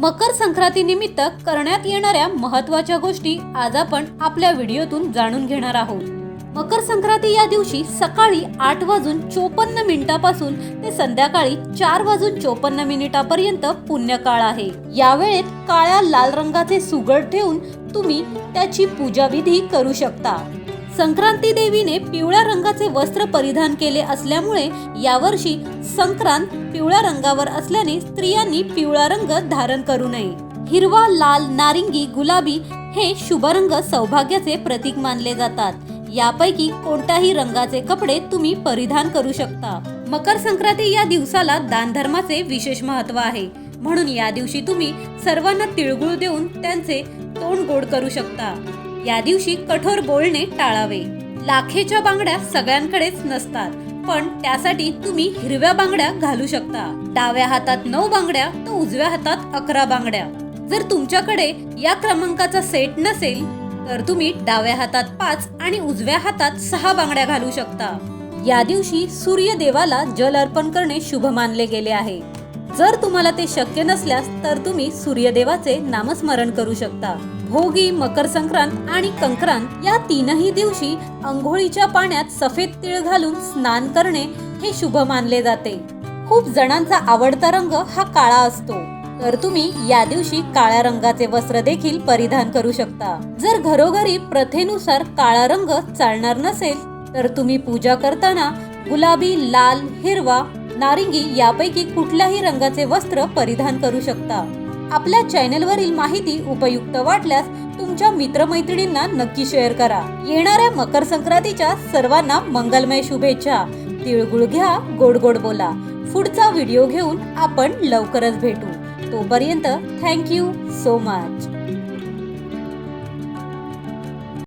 मकर संक्रांतीनिमित्त करण्यात येणाऱ्या महत्त्वाच्या गोष्टी आज आपण आपल्या व्हिडिओतून जाणून घेणार आहोत. मकर संक्रांती या दिवशी सकाळी आठ वाजून चोपन्न मिनिटापासून ते संध्याकाळी चार वाजून चोपन्न मिनिटापर्यंत पुण्यकाळ आहे. या वेळेत काळ्या लाल रंगाचे सुगड ठेवून तुम्ही त्याची पूजाविधी करू शकता. संक्रांती देवीने पिवळ्या रंगाचे वस्त्र परिधान केले असल्यामुळे यावर्षी संक्रांत पिवळ्या रंगावर असल्याने स्त्रियांनी पिवळा रंग धारण करू नये. हिरवा लाल नारिंगी गुलाबी हे शुभ रंग सौभाग्याचे प्रतीक मानले जातात. यापैकी कोणत्याही रंगाचे कपडे तुम्ही परिधान करू शकता. मकर संक्रांती या दिवसाला दानधर्माचे विशेष महत्त्व आहे. म्हणून या दिवशी तुम्ही सर्वांना तिळगुळ देऊन त्यांचे तोंड गोड करू शकता. या दिवशी कठोर बोलणे टाळावे. लाखेच्या बांगड्या सगळ्यांकडेच नसतात पण त्यासाठी तुम्ही हिरव्या बांगड्या घालू शकता. डाव्या हातात नऊ बांगड्या तर उजव्या हातात अकरा बांगड्या. जर तुमच्याकडे या क्रमांकाचा सेट नसेल तर तुम्ही डाव्या हातात पाच आणि उजव्या हातात सहा बांगड्या घालू शकता. या दिवशी सूर्यदेवाला जल अर्पण करणे शुभ मानले गेले आहे. जर तुम्हाला ते शक्य नसल्यास तर तुम्ही सूर्यदेवाचे नामस्मरण करू शकता. भोगी मकर संक्रांत आणि कंक्रांत या तीनही दिवशी अंघोळीच्या पाण्यात सफेद तीळ घालून स्नान करणे हे शुभ मानले जाते. खूप जणांचा आवडता रंग हा काळा असतो. तर तुम्ही या दिवशी काळ्या रंगाचे वस्त्र देखील परिधान करू शकता. जर घरोघरी प्रथेनुसार काळा रंग चालणार नसेल तर तुम्ही पूजा करताना गुलाबी लाल हिरवा नारिंगी यापैकी कुठल्याही रंगाचे वस्त्र परिधान करू शकता. आपल्या चॅनलवरील माहिती उपयुक्त वाटल्यास तुमच्या मित्रमैत्रिणींना नक्की शेअर करा. येणाऱ्या मकर संक्रांतीच्या सर्वांना मंगलमय शुभेच्छा. तिळगुळ घ्या गोड गोड बोला. पुढचा व्हिडिओ घेऊन आपण लवकरच भेटू. तोपर्यंत थँक्यू सो मच